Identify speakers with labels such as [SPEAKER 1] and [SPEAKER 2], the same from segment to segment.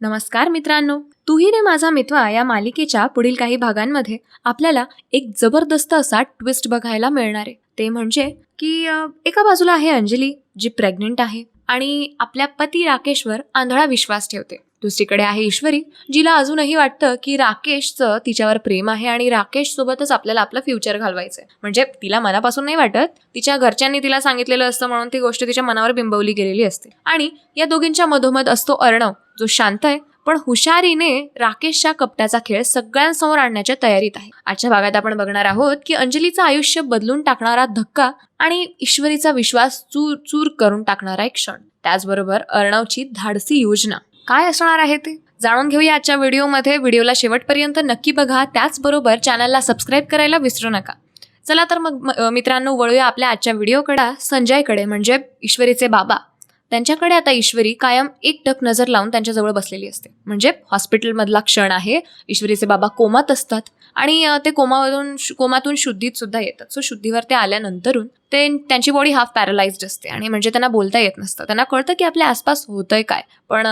[SPEAKER 1] नमस्कार मित्रांनो तूही रे माझा मित्वा या मालिकेच्या पुढील काही भागांमध्ये आपल्याला एक जबरदस्त असा ट्विस्ट बघायला मिळणार आहे. ते म्हणजे की अ, एका बाजूला आहे अंजली जी प्रेग्नेंट आहे आणि आपल्या पती राकेशवर आंधळा विश्वास ठेवते. दुसरीकडे आहे ईश्वरी जिला अजूनही वाटतं की राकेशचं तिच्यावर प्रेम आहे आणि राकेश सोबतच आपल्याला आपलं फ्युचर घालवायचंय. म्हणजे तिला मनापासून नाही वाटत तिच्या घरच्यांनी तिला सांगितलेलं असतं म्हणून ती गोष्ट तिच्या मनावर बिंबवली गेलेली असते. आणि या दोघींच्या मधोमध असतो अर्णव जो शांत आहे पण हुशारीने राकेशच्या कपट्याचा खेळ सगळ्यांसमोर आणण्याच्या तयारीत आहे. आजच्या भागात आपण बघणार आहोत की अंजलीचं आयुष्य बदलून टाकणारा धक्का आणि ईश्वरीचा विश्वास चूर चूर करून टाकणारा एक क्षण. त्याचबरोबर अर्णवची धाडसी योजना. काय असणार आहे ते? जाणून घेऊया आजच्या व्हिडिओमध्ये. व्हिडिओला शेवटपर्यंत नक्की बघा. त्याचबरोबर चॅनलला सबस्क्राईब करायला विसरू नका. चला तर मग म- मित्रांनो वळूया आपल्या आजच्या व्हिडिओकडा. संजयकडे म्हणजे ईश्वरीचे बाबा. त्यांच्याकडे आता ईश्वरी कायम एक टक नजर लावून त्यांच्याजवळ बसलेली असते. म्हणजे हॉस्पिटलमधला क्षण आहे ईश्वरीचे बाबा कोमात असतात आणि ते कोमावरून शु- कोमातून शुद्धीत सुद्धा येतात. सो शुद्धीवर ते आल्यानंतरून ते त्यांची बॉडी हाफ पॅरलाइज्ड असते आणि म्हणजे त्यांना बोलता येत नसतं. त्यांना कळतं की आपल्या आसपास होतंय काय. पण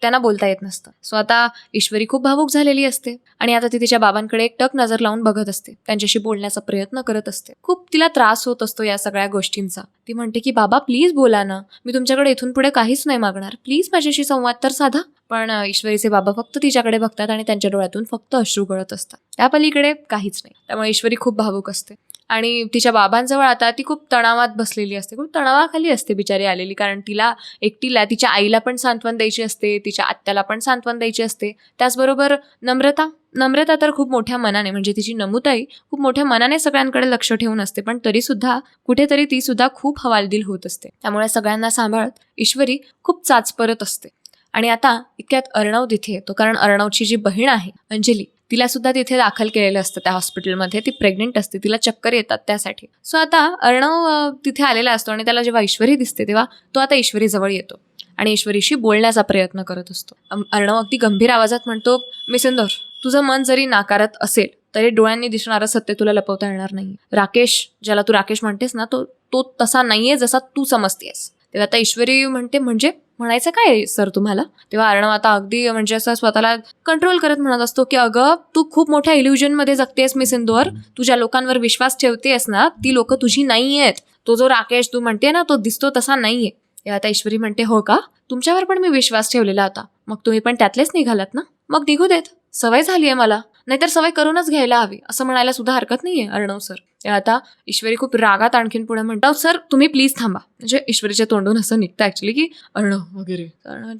[SPEAKER 1] त्यांना बोलता येत नसतं. सो आता ईश्वरी खूप भावूक झालेली असते आणि आता ती तिच्या बाबांकडे एक टक नजर लावून बघत असते. त्यांच्याशी बोलण्याचा प्रयत्न करत असते. खूप तिला त्रास होत असतो या सगळ्या गोष्टींचा. ती म्हणते की बाबा प्लीज बोला ना. मी तुमच्याकडे इथून पुढे काहीच नाही मागणार. प्लीज माझ्याशी संवाद तर साधा. पण ईश्वरीचे बाबा फक्त तिच्याकडे बघतात आणि त्यांच्या डोळ्यातून फक्त अश्रू गळत असतात. त्या पलीकडे काहीच नाही. त्यामुळे ईश्वरी खूप भावूक असते. आणि तिच्या बाबांजवळ आता ती खूप तणावात बसलेली असते. खूप तणावाखाली असते बिचारी आलेली. कारण तिला एकटीला तिच्या आईला पण सांत्वन द्यायची असते तिच्या आत्याला पण सांत्वन द्यायची असते. त्याचबरोबर नम्रता नम्रता तर खूप मोठ्या मनाने म्हणजे तिची नमुताई खूप मोठ्या मनाने सगळ्यांकडे लक्ष ठेवून असते. पण तरी सुद्धा कुठेतरी ती सुद्धा खूप हवालदिल होत असते. त्यामुळे सगळ्यांना सांभाळत ईश्वरी खूप चाचपरत असते. आणि आता इतक्यात अर्णव तिथे येतो. कारण अर्णवची जी बहीण आहे अंजली तिला सुद्धा तिथे दाखल केलेलं असतं त्या हॉस्पिटलमध्ये. ती प्रेग्नेंट असते तिला चक्कर येतात त्यासाठी. सो आता अर्णव तिथे आलेला असतो आणि त्याला जेव्हा ईश्वरी दिसते तेव्हा तो आता ईश्वरीजवळ येतो आणि ईश्वरीशी बोलण्याचा प्रयत्न करत असतो. अर्णव अगदी गंभीर आवाजात म्हणतो मिसिंदोर तुझं मन जरी नाकारत असेल तरी डोळ्यांनी दिसणारं सत्य तुला लपवता येणार नाही. राकेश ज्याला तू राकेश म्हणतेस ना तो तो तसा नाहीये जसा तू समजतेस. तेव्हा आता ईश्वरी म्हणते म्हणजे? म्हणायचं काय आहे, सर तुम्हाला? तेव्हा अर्णव आता अगदी म्हणजे असं स्वतःला कंट्रोल करत म्हणत असतो की अगं तू खूप मोठ्या इल्युजनमध्ये जगतेस मी सिंधूवर तुझ्या लोकांवर विश्वास ठेवतेस ना ती लोक तुझी नाही आहेत. तो जो राकेश तू म्हणते ना तो दिसतो तसा नाहीये. तेव्हा आता ईश्वरी म्हणते हो का? तुमच्यावर पण मी विश्वास ठेवलेला होता. मग तुम्ही पण त्यातलेच निघालात ना? मग निघू देत. सवय झाली आहे मला. नाहीतर सवय करूनच घ्यायला हवी. असं म्हणायला सुद्धा हरकत नाहीये अर्णव सर. आता ईश्वरी खूप रागात आणखीन पुढे म्हणतात सर तुम्ही प्लीज थांबा. म्हणजे ईश्वरीच्या तोंडून असं निघतं ऍक्च्युली की अर्णव वगैरे.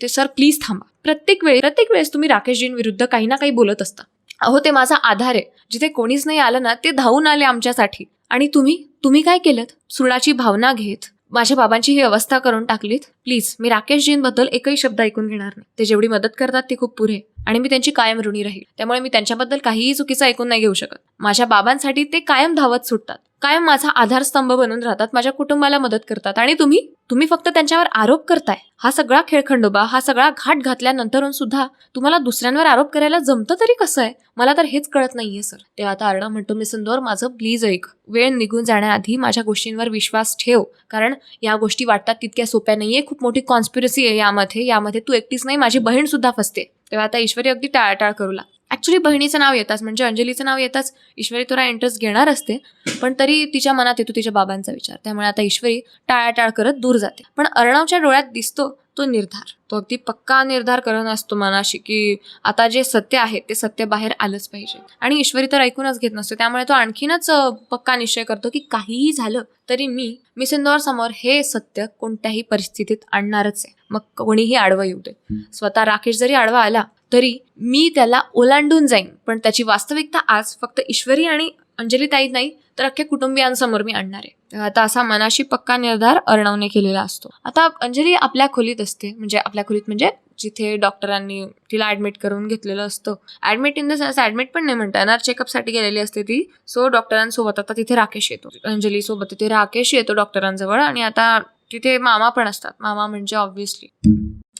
[SPEAKER 1] ते सर प्लीज थांबा. प्रत्येक वेळी प्रत्येक वेळेस तुम्ही राकेशजींविरुद्ध काही ना काही बोलत असता. अहो ते माझा आधार आहे. जिथे कोणीच नाही आलं ना ते धावून आले आमच्यासाठी. आणि तुम्ही तुम्ही काय केलं सुडाची भावना घेत. माझ्या बाबांची ही अवस्था करून टाकलीत. प्लीज मी राकेशजींबद्दल एकही शब्द ऐकून घेणार नाही. ते जेवढी मदत करतात ती खूप पुरे आणि मी त्यांची कायम ऋणी राहील. त्यामुळे मी त्यांच्याबद्दल काहीही चुकीचं ऐकून नाही घेऊ शकत. माझ्या बाबांसाठी ते कायम धावत सुटतात. कायम माझा आधारस्तंभ बनून राहतात. माझ्या कुटुंबाला मदत करतात. आणि तुम्ही? तुम्ही फक्त त्यांच्यावर आरोप करताय. हा सगळा खेळखंडोबा हा सगळा घाट घातल्यानंतरून सुद्धा तुम्हाला दुसऱ्यांवर आरोप करायला जमतं तरी कसं आहे? मला तर हेच कळत नाहीये सर. तेव्हा आता अर्णव म्हणतो मी सुंदर माझं प्लीज ऐक. वेळ निघून जाण्याआधी माझ्या गोष्टींवर विश्वास ठेव. कारण या गोष्टी वाटतात तितक्या सोप्या नाहीये. खूप मोठी कॉन्स्पिरसी आहे यामध्ये. यामध्ये तू एकटीच नाही माझी बहीण सुद्धा फसते. तेव्हा आता ईश्वरी अगदी टाळाटाळ करू लागते ॲक्च्युली बहिणीचं नाव येताच. म्हणजे अंजलीचं नाव येताच ईश्वरी तुला इंटरेस्ट घेणार असते पण तरी तिच्या मनात येतो तिच्या बाबांचा विचार. त्यामुळे आता ईश्वरी टाळाटाळ करत दूर जाते. पण अर्णवच्या डोळ्यात दिसतो तो निर्धार. तो अगदी पक्का निर्धार करत असतो मनाशी की आता जे सत्य आहे ते सत्य बाहेर आलंच पाहिजे. आणि ईश्वरी तर ऐकूनच घेत नसतो. त्यामुळे तो आणखीनच पक्का निश्चय करतो की काहीही झालं तरी मी मिस इंदोर समोर हे सत्य कोणत्याही परिस्थितीत आणणारच आहे. मग कोणीही आडवं येऊ दे. स्वतः राकेश जरी आडवा आला तरी मी त्याला ओलांडून जाईन. पण त्याची वास्तविकता आज फक्त ईश्वरी आणि अंजली ताईत नाही तर अख्ख्या कुटुंबियांसमोर मी आणणार आहे. आता असा मनाशी पक्का निर्धार अर्णवने केलेला असतो. आता अंजली आपल्या खोलीत असते. म्हणजे आपल्या खोलीत म्हणजे जिथे डॉक्टरांनी तिला ऍडमिट करून घेतलेलं असतं. Admit in the sense admit पण नाही म्हणता येणार. चेकअपसाठी गेलेली असते ती. सो डॉक्टरांसोबत आता तिथे राकेश येतो. अंजली सोबत तिथे राकेश येतो डॉक्टरांजवळ. आणि आता तिथे मामा पण असतात. मामा म्हणजे ऑब्व्हियसली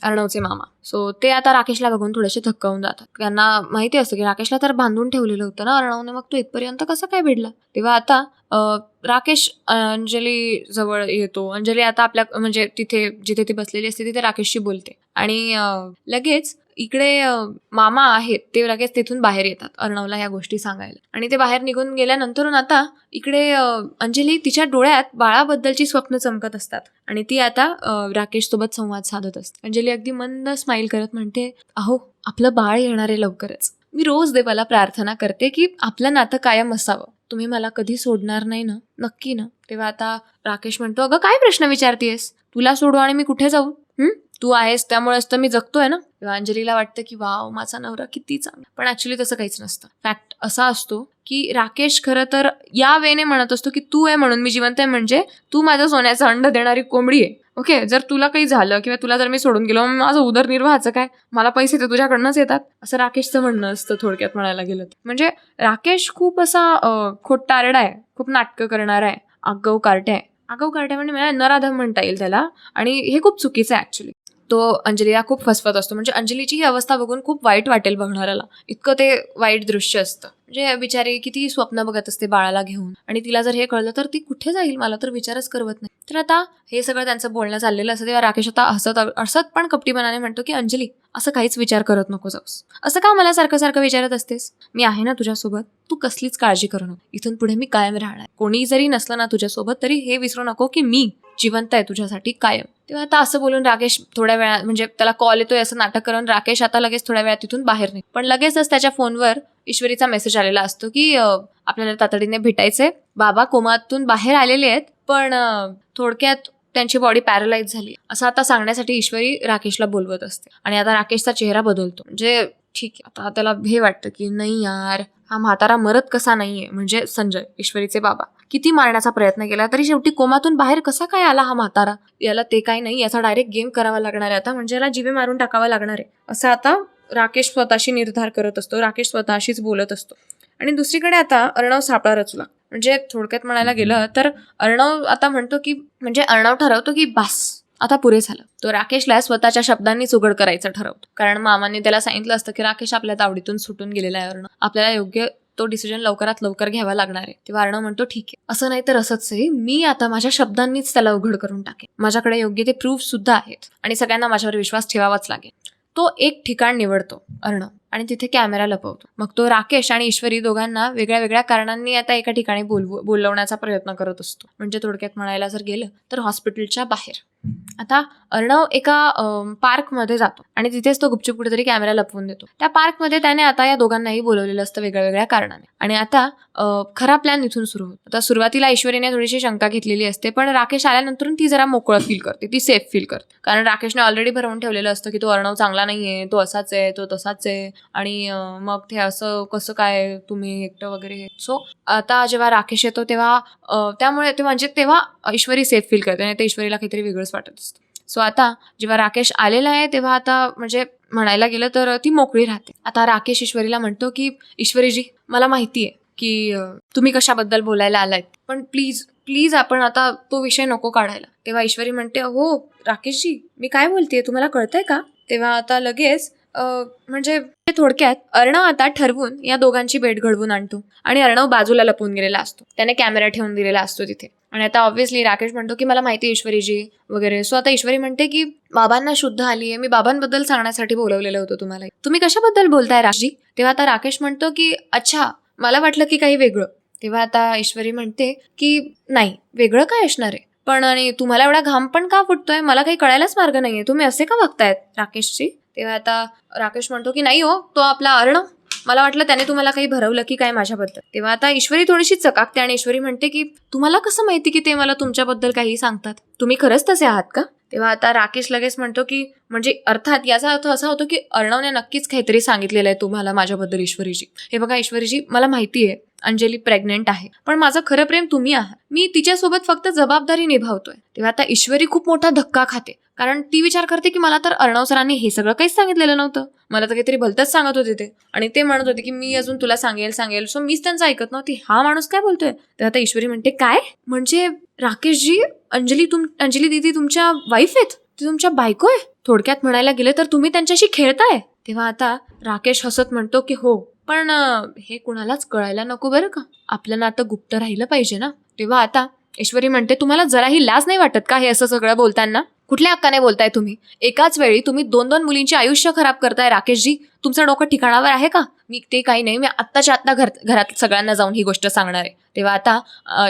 [SPEAKER 1] अर्णवचे मामा. सो ते आता राकेशला बघून थोडेसे थक्कावून जातात. त्यांना माहिती असतं की राकेशला तर बांधून ठेवलेलं होतं ना अर्णवने. मग तो इथपर्यंत कसं काय भिडला? तेव्हा आता राकेश अंजली जवळ येतो. अंजली आता आपल्या म्हणजे तिथे जिथे ती बसलेली असते तिथे राकेशशी बोलते. आणि लगेच इकडे मामा आहेत ते लगेच तिथून बाहेर येतात अर्णवला ह्या गोष्टी सांगायला. आणि ते बाहेर निघून गेल्यानंतरून आता इकडे अंजली तिच्या डोळ्यात बाळाबद्दलची स्वप्न चमकत असतात. आणि ती आता राकेश सोबत संवाद साधत असते. अंजली अगदी मंद स्माईल करत म्हणते अहो आपलं बाळ येणार आहे लवकरच. मी रोज देवाला प्रार्थना करते की आपलं नातं कायम असावं. तुम्ही मला कधी सोडणार नाही ना? नक्की ना? तेव्हा आता राकेश म्हणतो अगं काय प्रश्न विचारतीयस? तुला सोडू आणि मी कुठे जाऊ? तू आहेस त्यामुळेच तर मी जगतोय ना? तेव्हा अंजलीला वाटतं की वाव माझा नवरा किती चांगला. पण ऍक्च्युली तसं काहीच नसतं. फॅक्ट असा असतो की राकेश खरं तर या वेने म्हणत असतो की तू आहे म्हणून मी जिवंत आहे म्हणजे तू माझं सोन्याचा अंड देणारी कोंबडी आहे. ओके जर तुला काही झालं किंवा तुला जर मी सोडून गेलो मग माझं उदरनिर्वाहाचं काय? मला पैसे तर तुझ्याकडनंच येतात. असं राकेशचं म्हणणं असतं थोडक्यात म्हणायला गेलं म्हणजे राकेश खूप असा अं, खोटारडा आहे. खूप नाटकं करणारा आहे. आगाऊ कार्टे आहे. आगाऊ कार्टे म्हणजे मला नराधम म्हणता येईल त्याला. आणि हे खूप चुकीचं आहे ॲक्च्युली तो अंजलीला खूप फसवत असतो. म्हणजे अंजलीची ही अवस्था बघून खूप वाईट वाटेल बघणाऱ्याला. इतकं ते वाईट दृश्य असतं. म्हणजे बिचारी किती स्वप्न बघत असते बाळाला घेऊन. आणि तिला जर हे कळलं तर ती कुठे जाईल? मला तर विचारच करवत नाही. तर आता हे सगळं त्यांचं बोलणं चाललेलं असतं तेव्हा राकेश आता हसत हसत पण कपटीपणाने म्हणतो की अंजली असं काहीच विचार करत नको जाऊस. असं का मला सारखं सारखं विचारत असतेस? मी आहे ना तुझ्यासोबत. तू कसलीच काळजी करू नको. इथून पुढे मी कायम राहणार. कोणी जरी नसलं ना तुझ्यासोबत तरी हे विसरू नको की मी जिवंत आहे तुझ्यासाठी कायम. तेव्हा आता असं बोलून राकेश थोड्या वेळा म्हणजे त्याला कॉल येतोय असं नाटक करून राकेश आता लगेच थोड्या वेळात तिथून बाहेर नाही पण लगेचच त्याच्या फोनवर ईश्वरीचा मेसेज आलेला असतो की आपल्याला तातडीने भेटायचंय. बाबा कोमातून बाहेर आलेले आहेत पण थोडक्यात त्यांची बॉडी पॅरलाइज झाली. असं आता सांगण्यासाठी ईश्वरी राकेशला बोलवत असते. आणि आता राकेशचा चेहरा बदलतो. म्हणजे ठीक आहे आता त्याला हे वाटतं की नाही यार हा म्हातारा मरत कसा नाहीये? म्हणजे संजय ईश्वरीचे बाबा. किती मारण्याचा प्रयत्न केला तरी शेवटी कोमातून बाहेर कसा काय आला हा म्हातारा? याला ते काय नाही याचा डायरेक्ट गेम करावा लागणार आहे आता. म्हणजे याला जिवे मारून टाकावा लागणार आहे. असं आता राकेश स्वतःशी निर्धार करत असतो राकेश स्वतःशीच बोलत असतो. आणि दुसरीकडे आता अर्णव सापळा रचला म्हणजे थोडक्यात म्हणायला गेलं तर अर्णव आता म्हणतो की म्हणजे अर्णव ठरवतो की बास आता पुरे झालं. तो राकेशला स्वतःच्या शब्दांनीच उघड करायचं ठरवतो. कारण मामाने त्याला सांगितलं असतं की राकेश आपल्या तावडीतून सुटून गेलेला आहे अर्णव. आपल्याला योग्य तो डिसिजन लवकरात लवकर घ्यावा लागणार आहे. तेव्हा अर्णव म्हणतो ठीक आहे. असं नाही तर असंच आहे. मी आता माझ्या शब्दांनीच त्याला उघड करून टाकेन. माझ्याकडे योग्य ते प्रूफ सुद्धा आहेत. आणि सगळ्यांना माझ्यावर विश्वास ठेवावाच लागेल. तो एक ठिकाण निवडतो अर्णव आणि तिथे कॅमेरा लपवतो. मग तो राकेश आणि ईश्वरी दोघांना वेगळ्या वेगळ्या कारणांनी आता एका ठिकाणी बोलव बोलवण्याचा प्रयत्न करत असतो. म्हणजे थोडक्यात म्हणायला जर गेलं तर हॉस्पिटलच्या बाहेर. आता अर्णव एका पार्कमध्ये जातो आणि तिथेच तो गुपचूप कुठेतरी कॅमेरा लपवून देतो. त्या पार्कमध्ये त्याने आता या दोघांनाही बोलवलेलं असतं वेगळ्या वेगळ्या कारणाने. आणि आता खरा प्लॅन इथून सुरू होतो. आता सुरुवातीला ऐश्वरीने थोडीशी शंका घेतलेली असते पण राकेश आल्यानंतर ती जरा मोकळं फील करते. ती सेफ फील करते. कारण राकेशने ऑलरेडी भरवून ठेवलेलं असतं की तो अर्णव चांगला नाहीये तो असाच आहे तो तसाच आहे. आणि मग ते असं कसं काय तुम्ही एकटं वगैरे सो आता जेव्हा राकेश येतो तेव्हा त्यामुळे ते म्हणजे तेव्हा ईश्वरी सेफ फील करते. आणि ते ईश्वरीला काहीतरी वेगळंच वाटत असतं. सो आता जेव्हा राकेश आलेला आहे तेव्हा आता म्हणजे म्हणायला गेलं तर ती मोकळी राहते. आता राकेश ईश्वरीला म्हणतो की ईश्वरीजी मला माहिती आहे की तुम्ही कशाबद्दल बोलायला आलायत. पण प्लीज प्लीज आपण आता तो विषय नको काढायला. तेव्हा ईश्वरी म्हणते हो राकेशजी मी काय बोलतेय? तुम्हाला कळतंय का? तेव्हा आता लगेच म्हणजे थोडक्यात अर्णव आता ठरवून या दोघांची भेट घडवून आणतो. आणि अर्णव बाजूला लपून गेलेला असतो. त्याने कॅमेरा ठेवून दिलेला असतो तिथे. आणि आता ऑब्व्हियसली राकेश म्हणतो की मला माहिती आहे ईश्वरीजी वगैरे. सो आता ईश्वरी म्हणते की बाबांना शुद्ध आली आहे. मी बाबांबद्दल सांगण्यासाठी बोलवलेलं होतं तुम्हाला. तुम्ही कशाबद्दल बोलताय राजी तेव्हा आता राकेश म्हणतो की अच्छा मला वाटलं की काही वेगळं. तेव्हा आता ईश्वरी म्हणते की नाही वेगळं काय असणार आहे? पण आणि तुम्हाला एवढा घाम पण का फुटतोय? मला काही कळायलाच मार्ग नाहीये. तुम्ही असे का बघतायत राकेशची तेव्हा आता राकेश म्हणतो की नाही हो तो आपला अर्ण. मला वाटलं त्याने तुम्हाला काही भरवलं की काय माझ्याबद्दल. तेव्हा आता ईश्वरी थोडीशी चकाकते आणि ईश्वरी म्हणते की तुम्हाला कसं माहिती की ते मला तुमच्याबद्दल काही सांगतात? तुम्ही खरंच तसे आहात का? तेव्हा आता राकेश लगेच म्हणतो की म्हणजे अर्थात याचा अर्थ असा होतो की अर्णवने नक्कीच काहीतरी सांगितलेलं आहे तुम्हाला माझ्याबद्दल ईश्वरीजी. हे बघा ईश्वरीजी मला माहिती आहे. अंजली प्रेग्नेंट आहे. पण माझं खरं प्रेम तुम्ही आहात. मी तिच्यासोबत फक्त जबाबदारी निभावतोय. तेव्हा आता ईश्वरी खूप मोठा धक्का खाते. कारण ती विचार करते की मला तर अर्णव सरांनी हे सगळं काहीच सांगितलेलं नव्हतं. मला तर काहीतरी भलतंच सांगत होते ते. आणि ते म्हणत होते की मी अजून तुला सांगेल सांगेल. सो मीच त्यांचं ऐकत नव्हती. हा माणूस काय बोलतोय? तर आता ईश्वरी म्हणते काय? म्हणजे राकेशजी अंजली तुम अंजली दिदी तुमच्या वाईफ आहेत? ती तुमच्या बायको आहे? थोडक्यात म्हणायला गेले तर तुम्ही त्यांच्याशी खेळताय? तेव्हा आता राकेश हसत म्हणतो की हो. पण हे कुणालाच कळायला नको बरं का. आपलं नातं गुप्त राहिलं पाहिजे ना. तेव्हा आता ईश्वरी म्हणते तुम्हाला जराही लाज नाही वाटत का हे असं सगळं बोलताना? कुठल्या हक्काने बोलताय तुम्ही? एकाच वेळी तुम्ही दोन दोन मुलींचे आयुष्य खराब करताय राकेशजी. तुमचं डोकं ठिकाणावर आहे का? मी ते काही नाही. मी आत्ताच्या आत्ता घर घरात सगळ्यांना जाऊन ही गोष्ट सांगणार आहे. तेव्हा आता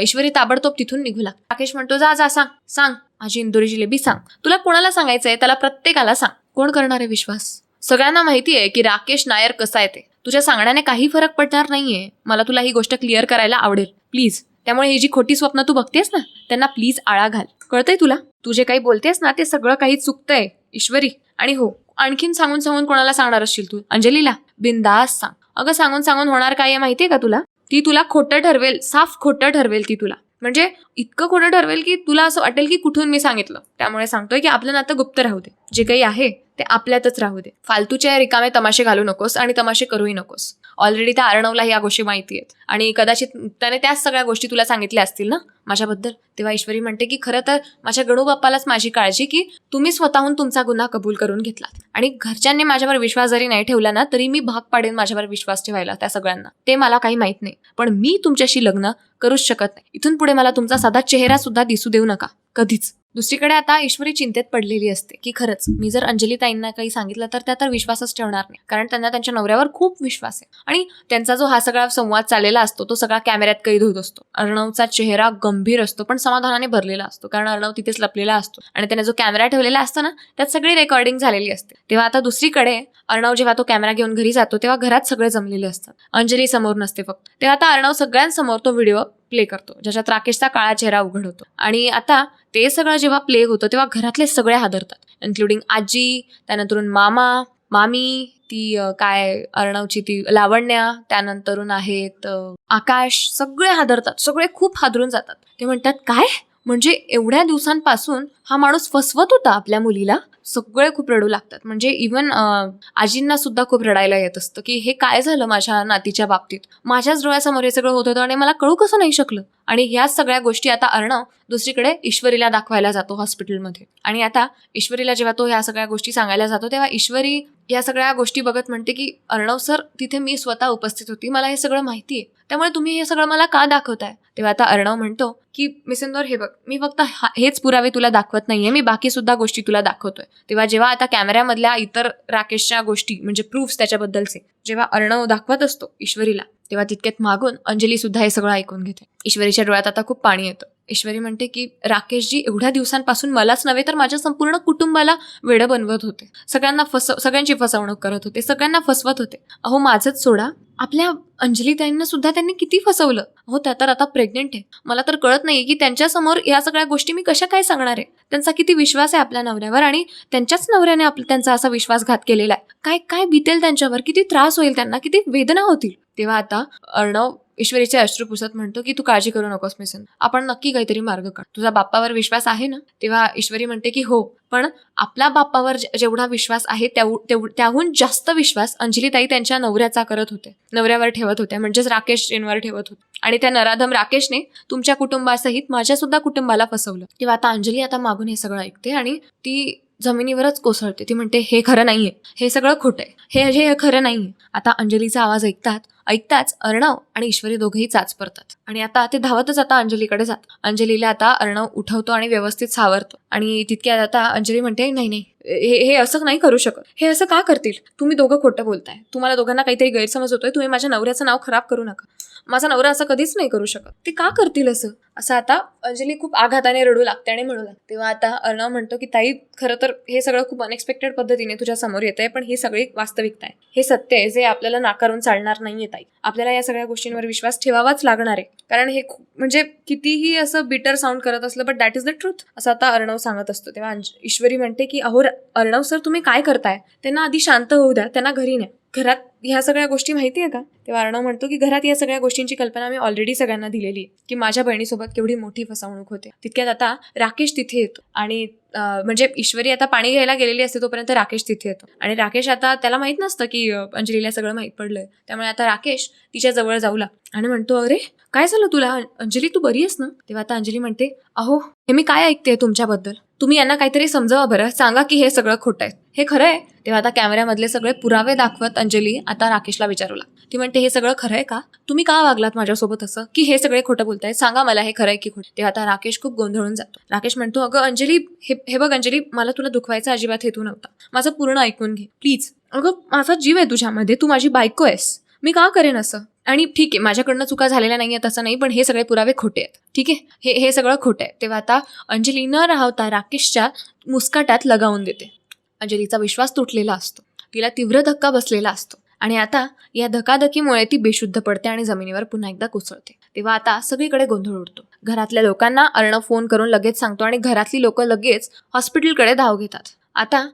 [SPEAKER 1] ईश्वरी ताबडतोब तिथून निघू लाग राकेश म्हणतो जा जा सांग सांग. माझी इंदोरी जिलेबी सांग. तुला कोणाला सांगायचंय? त्याला प्रत्येकाला सांग. कोण करणार आहे विश्वास? सगळ्यांना माहिती आहे की राकेश नायर कसा आहे ते. तुझ्या सांगण्याने काही फरक पडणार नाहीये. मला तुला ही गोष्ट क्लिअर करायला आवडेल. प्लीज त्यामुळे ही जी खोटी स्वप्न तू बघतेस ना त्यांना प्लीज आळा घाल. कळतंय तुला? तू जे काही बोलतेस ना ते सगळं काही चुकतंय. ईश्वरी. आणि हो आणखीन सांगून सांगून कोणाला सांगणार असशील तू? अंजलीला. बिंदास सांग. अगं सांगून सांगून होणार काय माहितीये का तुला? ती तुला खोटं ठरवेल साफ खोटं ठरवेल ती तुला. म्हणजे इतकं कोणं ठरवेल की तुला असं वाटेल की कुठून मी सांगितलं. त्यामुळे सांगतोय की आपलं नातं गुप्त राहू दे. जे काही आहे ते आपल्यातच राहू दे. फालतूच्या रिकामे तमाशे घालू नकोस आणि तमाशे करूही नकोस. ऑलरेडी त्या अर्णवला या गोष्टी माहिती आहेत. आणि कदाचित त्याने त्याच सगळ्या गोष्टी तुला सांगितल्या असतील ना? माझ्याबद्दल. तेव्हा ईश्वरी म्हणते की खरं तर माझ्या गणूबाप्पालाच माझी काळजी की तुम्ही स्वतःहून तुमचा गुन्हा कबूल करून घेतलात. आणि घरच्यांनी माझ्यावर विश्वास जरी नाही ठेवला ना तरी मी भाग पाडेन माझ्यावर विश्वास ठेवायला त्या सगळ्यांना. ते मला काही माहीत नाही. पण मी तुमच्याशी लग्न करूच शकत नाही. इथून पुढे मला तुमचा साधा चेहरा सुद्धा दिसू देऊ नका. कधीच. दुसरीकडे आता ईश्वरी चिंतेत पडलेली असते की खरंच मी जर अंजली ताईंना काही सांगितलं तर त्या तर विश्वासच ठेवणार नाही. कारण त्यांना त्यांच्या नवऱ्यावर खूप विश्वास आहे. आणि त्यांचा जो हा सगळा संवाद चाललेला असतो तो सगळा कॅमेऱ्यात कैद होत असतो. अर्णवचा चेहरा गंभीर असतो पण समाधानाने भरलेला असतो. कारण अर्णव तिथेच लपलेला असतो. आणि त्याने जो कॅमेरा ठेवलेला असतो ना त्यात सगळी रेकॉर्डिंग झालेली असते. तेव्हा आता दुसरीकडे अर्णव जेव्हा तो कॅमेरा घेऊन घरी जातो तेव्हा घरात सगळे जमलेले असतात. अंजली समोर नसते फक्त. तेव्हा आता अर्णव सगळ्यांसमोर तो व्हिडिओ प्ले करतो ज्याच्यात राकेशचा काळा चेहरा उघड होतो. आणि आता ते सगळं जेव्हा प्ले होतं तेव्हा घरातले सगळे हादरतात. इन्क्लुडिंग आजी त्यानंतरून मामा मामी ती काय अर्णवची ती लावण्या त्यानंतरून आहेत आकाश सगळे हादरतात. सगळे खूप हादरून जातात. ते म्हणतात काय? म्हणजे एवढ्या दिवसांपासून हा माणूस फसवत होता आपल्या मुलीला. सगळे खूप रडू लागतात. म्हणजे इवन आजींना सुद्धा खूप रडायला येत असतं की हे काय झालं माझ्या नातीच्या बाबतीत? माझ्याच डोळ्यासमोर हे सगळं होत होतं आणि मला कळू कसं नाही शकलं? आणि ह्याच सगळ्या गोष्टी आता अर्णव दुसरीकडे ईश्वरीला दाखवायला जातो हॉस्पिटलमध्ये. आणि आता ईश्वरीला जेव्हा तो ह्या सगळ्या गोष्टी सांगायला जातो तेव्हा ईश्वरी या सगळ्या गोष्टी बघत म्हणते की अर्णव सर तिथे मी स्वतः उपस्थित होती. मला हे सगळं माहिती आहे त्यामुळे तुम्ही हे सगळं मला का दाखवताय? तेव्हा आता अर्णव म्हणतो की मिसेंदोर हे बघ मी फक्त हा- हेच पुरावे तुला दाखवत नाहीये. मी बाकी सुद्धा गोष्टी तुला दाखवतोय. तेव्हा जेव्हा आता कॅमेऱ्यामधल्या इतर राकेशच्या गोष्टी म्हणजे प्रूफ्स त्याच्याबद्दलचे जेव्हा अर्णव दाखवत असतो ईश्वरीला तेव्हा तितक्यात मागून अंजली सुद्धा हे सगळं ऐकून घेते. ईश्वरीच्या डोळ्यात आता खूप पाणी येतं. ईश्वरी म्हणते की राकेशजी एवढ्या दिवसांपासून मलाच नव्हे तर माझ्या संपूर्ण कुटुंबाला वेडं बनवत होते. सगळ्यांना फसव सगळ्यांची फसवणूक करत होते सगळ्यांना फसवत होते. अहो माझंच सोडा. आपल्या अंजलीताईंना सुद्धा त्यांनी किती फसवलं. हो त्या तर आता प्रेग्नेंट आहे. मला तर कळत नाही की त्यांच्यासमोर या सगळ्या गोष्टी मी कशा काय सांगणार आहे. त्यांचा किती विश्वास आहे आपल्या नवऱ्यावर आणि त्यांच्याच नवऱ्याने आपला त्यांचा असा विश्वासघात केलेला आहे. काय काय बितेल त्यांच्यावर? किती त्रास होईल त्यांना? किती वेदना होतील? तेव्हा आता अर्णव ईश्वरीचे अश्रू पुसत म्हणतो की तू काळजी करू नकोस मिसन आपण नक्की काहीतरी मार्ग काढ. तुझा बाप्पावर विश्वास आहे ना? तेव्हा ईश्वरी म्हणते की हो. पण आपला बापावर जे- जेवढा विश्वास आहे तेव- त्याहून जास्त विश्वास अंजलीताई त्यांच्या नवऱ्याचा करत होते. नवऱ्यावर ठेवत होत्या म्हणजेच राकेशजींवर ठेवत होते. आणि त्या नराधम राकेशने तुमच्या कुटुंबासहित माझ्या सुद्धा कुटुंबाला फसवलं. तेव्हा आता अंजली आता मागून हे सगळं ऐकते आणि ती जमिनीवरच कोसळते. ती म्हणते हे खरं नाहीये. हे सगळं खोटं आहे. हे हे खरं नाहीये. आता अंजलीचा आवाज ऐकतात ऐकताच अर्णव आणि ईश्वरी दोघेही चाच पडतात आणि आता ते धावतच आता अंजलीकडे जात. अंजलीला आता अर्णव उठवतो आणि व्यवस्थित सावरतो. आणि तितक्यात आता अंजली म्हणते नाही नाही हे हे असं नाही करू शकत. हे असं का करतील? तुम्ही दोघं खोटं बोलताय. तुम्हाला दोघांना काहीतरी गैरसमज होतोय. तुम्ही माझ्या नवऱ्याचं नाव खराब करू नका. माझा नवरा असं कधीच नाही करू शकत. ते का करतील असं? असं आता अंजली खूप आघाताने रडू लागते आणि म्हणू लागते. तेव्हा आता अर्णव म्हणतो की ताई खरं तर हे सगळं खूप अनएक्सपेक्टेड पद्धतीने तुझ्या समोर येत आहे पण ही सगळी वास्तविकता आहे. हे सत्य आहे. जे आपल्याला नाकारून चालणार नाही येत ताई आपल्याला या सगळ्या गोष्टींवर विश्वास ठेवावाच लागणार आहे. कारण हे खूप म्हणजे कितीही असं बिटर साऊंड करत असलं but that is the truth असं आता अर्णव सांगत असतो. तेव्हा ईश्वरी म्हणते की अहो अर्णव सर तुम्ही काय करताय? त्यांना आधी शांत होऊ द्या. त्यांना घरी न्या. घरात ह्या सगळ्या गोष्टी माहिती आहे का? तेव्हा अर्णव म्हणतो की घरात या सगळ्या गोष्टींची कल्पना मी ऑलरेडी सगळ्यांना दिलेली आहे की माझ्या बहिणीसोबत केवढी मोठी फसवणूक होते. तितक्यात आता राकेश तिथे येतो आणि म्हणजे ईश्वरी आता पाणी घ्यायला गेलेली असते तोपर्यंत राकेश तिथे येतो. आणि राकेश आता त्याला माहीत नसतं की अंजलीला सगळं माहीत पडलंय. त्यामुळे आता राकेश तिच्या जवळ जाऊ लागतो. आणि म्हणतो अरे काय झालं तुला? अंजली तू बरी आहेस ना? तेव्हा आता अंजली म्हणते अहो हे मी काय ऐकते तुमच्याबद्दल? तुम्ही यांना काहीतरी समजावा बरं. सांगा की हे सगळं खोटं आहे. हे खरं आहे? तेव्हा आता कॅमेऱ्यामधले सगळे पुरावे दाखवत अंजली आता राकेशला विचारू लागते ती म्हणते हे सगळं खरं आहे का? तुम्ही का वागलात माझ्यासोबत असं? की हे सगळे खोटं बोलताय? सांगा मला हे खरं आहे की खोटं. तेव्हा आता राकेश खूप गोंधळून जातो. राकेश म्हणतो अगं अंजली हे हे बघ अंजली मला तुला दुखवायचा अजिबात हेतू नव्हता. माझं पूर्ण ऐकून घे. प्लीज अगं माझा जीव आहे तुझ्यामध्ये. तू माझी बायको आहेस. मी का करेन असं? आणि ठीक आहे माझ्याकडनं चुका झालेल्या नाही आहेत तसं नाही पण हे सगळे पुरावे खोटे आहेत. ठीक आहे? हे हे सगळं खोटं आहे. तेव्हा आता अंजली न राहता राकेशच्या मुस्काटात लगावून देते. अंजलीचा विश्वास तुटलेला असतो. तिला तीव्र धक्का बसलेला असतो. आणि आता या धकाधकीमुळे ती बेशुद्ध पडते आणि जमिनीवर पुन्हा एकदा कोसळते. तेव्हा आता सगळीकडे गोंधळ उडतो. घरातल्या लोकांना अर्णव फोन करून लगेच सांगतो आणि घरातली लोक लगेच हॉस्पिटलकडे धाव घेतात. आता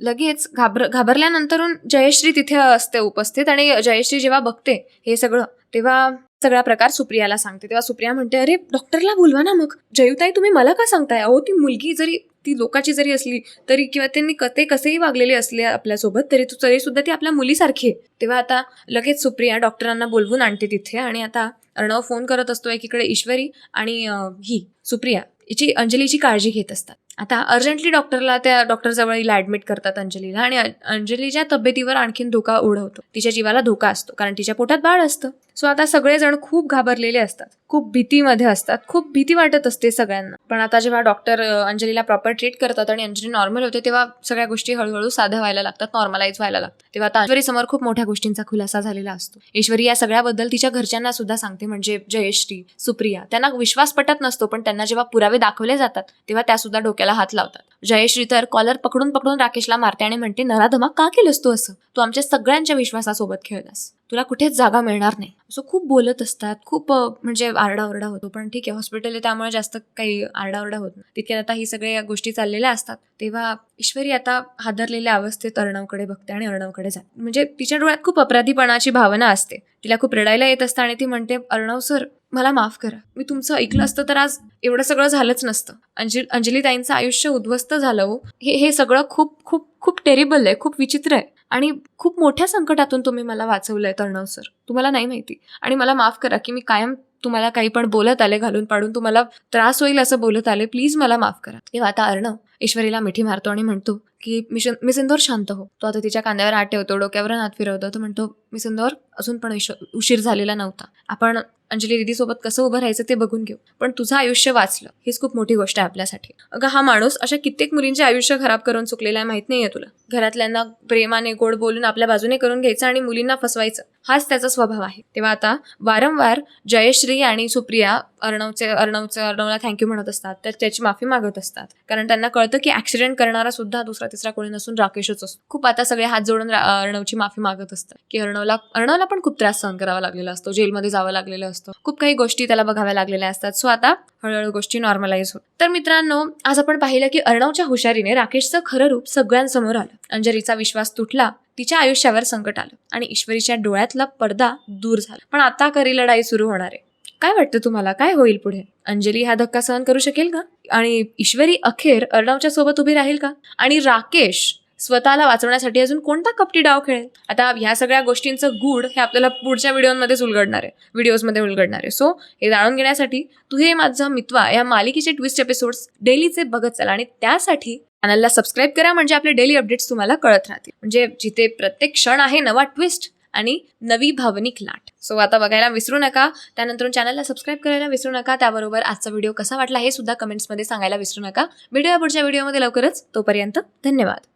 [SPEAKER 1] लगेच घाबर घाबरल्यानंतरून जयश्री तिथे असते उपस्थित आणि जयश्री जेव्हा बघते हे सगळं तेव्हा सगळा प्रकार सुप्रियाला सांगते. तेव्हा सुप्रिया म्हणते अरे डॉक्टरला बोलवा ना मग. जयुताई तुम्ही मला का सांगताय? अहो ती मुलगी जरी ती लोकाची जरी असली तरी किंवा त्यांनी कते कसेही वागलेले असले आपल्यासोबत तरी तू तरी सुद्धा ती आपल्या मुलीसारखी आहे. तेव्हा आता लगेच सुप्रिया डॉक्टरांना बोलवून आणते तिथे आणि आता अर्णव फोन करत असतो एकीकडे ईश्वरी आणि ही सुप्रिया. हिची अंजलीची काळजी घेत असतात. आता अर्जंटली डॉक्टरला त्या डॉक्टरजवळ हिला ऍडमिट करतात अंजलीला आणि अंजलीच्या तब्येतीवर आणखीन धोका ओढवतो. तिच्या जीवाला धोका असतो कारण तिच्या पोटात बाळ असतं. सो आता सगळेजण खूप घाबरलेले असतात. खूप भीतीमध्ये असतात. खूप भीती वाटत असते सगळ्यांना. पण आता जेव्हा डॉक्टर अंजलीला प्रॉपर ट्रीट करतात आणि अंजली नॉर्मल होते तेव्हा सगळ्या गोष्टी हळूहळू साध्या व्हायला लागतात नॉर्मलाइज व्हायला लागतात. तेव्हा आता ईश्वरी समोर खूप मोठ्या गोष्टींचा खुलासा झालेला असतो. ईश्वरी या सगळ्याबद्दल तिच्या घरच्यांना सुद्धा सांगते म्हणजे जयश्री सुप्रिया त्यांना विश्वास पटत नसतो पण त्यांना जेव्हा पुरावे दाखवले जातात तेव्हा त्या सुद्धा डोक्यात डोक्याला हात लावतात. जयश्री तर कॉलर पकडून पकडून राकेशला मारते आणि म्हणते नराधमा का केलंस तू असं? तू आमच्या सगळ्यांच्या विश्वासासोबत खेळलास. तुला कुठेच जागा मिळणार नाही. असं खूप बोलत असतात. खूप म्हणजे आरडाओरडा होतो. पण ठीक आहे हॉस्पिटल आहे त्यामुळे जास्त काही आरडाओरडा होत नाही. तितक्यात आता ही सगळ्या गोष्टी चाललेल्या असतात. तेव्हा ईश्वरी आता हादरलेल्या अवस्थेत अर्णवकडे बघते आणि अर्णवकडे जाते. म्हणजे तिच्या डोळ्यात खूप अपराधीपणाची भावना असते. तिला खूप रडायला येत असतं आणि ती म्हणते अर्णव सर मला माफ करा. मी तुमचं ऐकलं असतं तर आज एवढं सगळं झालंच नसतं. अंजली अंजली ताईंचं आयुष्य उद्ध्वस्त झालं हो. हे हे सगळं खूप खूप खूप टेरिबल आहे खूप विचित्र आहे. आणि खूप मोठ्या संकटातून तुम्ही मला वाचवलंय तर्णव सर. तुम्हाला नाही माहिती. आणि मला माफ करा की मी कायम तुम्हाला काही पण बोलत आले घालून पाडून तुम्हाला त्रास होईल असं बोलत आले. प्लीज मला माफ करा. तेव्हा आता अर्णव ईश्वरीला मिठी मारतो आणि म्हणतो की मिशन शिं- मी शांत हो. तो आता तिच्या कांद्यावर हात ठेवतो डोक्यावर हात फिरवतो. तो म्हणतो मी अजून पण उशीर झालेला नव्हता. आपण अंजली दिदीसोबत कसं उभं राहायचं ते बघून घेऊ. पण तुझं आयुष्य वाचलं. हीच खूप मोठी गोष्ट आहे आपल्यासाठी. अगं हा माणूस अशा कित्येक मुलींचे आयुष्य खराब करून चुकलेला आहे माहीत नाहीये तुला. घरातल्यांना प्रेमाने गोड बोलून आपल्या बाजूने करून घ्यायचं आणि मुलींना फसवायचं. हाच त्याचा स्वभाव आहे. तेव्हा आता वारंवार जयश्री आणि सुप्रिया अर्णवचे अर्णवचे अर्णवला थँक्यू म्हणत असतात. तर त्याची माफी मागत असतात. कारण त्यांना कळतं की ऍक्सिडेंट करणारा सुद्धा दुसरा तिसरा कोणी नसून राकेशच असतो. खूप आता सगळे हात जोडून अर्णवची माफी मागत असतात. की अर्णवला अर्णवला पण खूप त्रास सहन करावा लागलेला असतो. जेलमध्ये जावं लागलेलं असतं. खूप काही गोष्टी त्याला बघाव्या लागलेल्या असतात. सो आता हळूहळू गोष्टी नॉर्मलाइज होत. तर मित्रांनो आज आपण पाहिलं की अर्णवच्या हुशारीने राकेशचं खरं रूप सगळ्यांसमोर आलं. अंजरीचा विश्वास तुटला तिच्या आयुष्यावर संकट आलं आणि ईश्वरीच्या डोळ्यातला पडदा दूर झाला. पण आता खरी लढाई सुरू होणार आहे. काय वाटतं तुम्हाला? काय होईल पुढे? अंजली हा धक्का सहन करू शकेल का? आणि ईश्वरी अखेर अर्णवच्या सोबत उभी राहील का? आणि राकेश स्वतःला वाचवण्यासाठी अजून कोणता कपटी डाव खेळेल? आता ह्या सगळ्या गोष्टींचं गूढ हे आपल्याला पुढच्या व्हिडिओमध्येच उलगडणार आहे. व्हिडिओजमध्ये उलगडणार आहे. सो हे जाणून घेण्यासाठी तू हे माझा मित्वा या मालिकेचे ट्विस्ट एपिसोड्स डेलीचे बघत चला आणि त्यासाठी चॅनलला सबस्क्राईब करा म्हणजे आपले डेली अपडेट्स तुम्हाला कळत राहतील. म्हणजे जिथे प्रत्येक क्षण आहे नवा ट्विस्ट आणि नवी भावनिक लाट. सो आता बघायला विसरू नका. त्यानंतर चॅनलला सबस्क्राईब करायला विसरू नका. त्याबरोबर आजचा व्हिडिओ कसा वाटला हे सुद्धा कमेंट्समध्ये सांगायला विसरू नका. भेटूया पुढच्या व्हिडिओमध्ये लवकरच. तोपर्यंत धन्यवाद.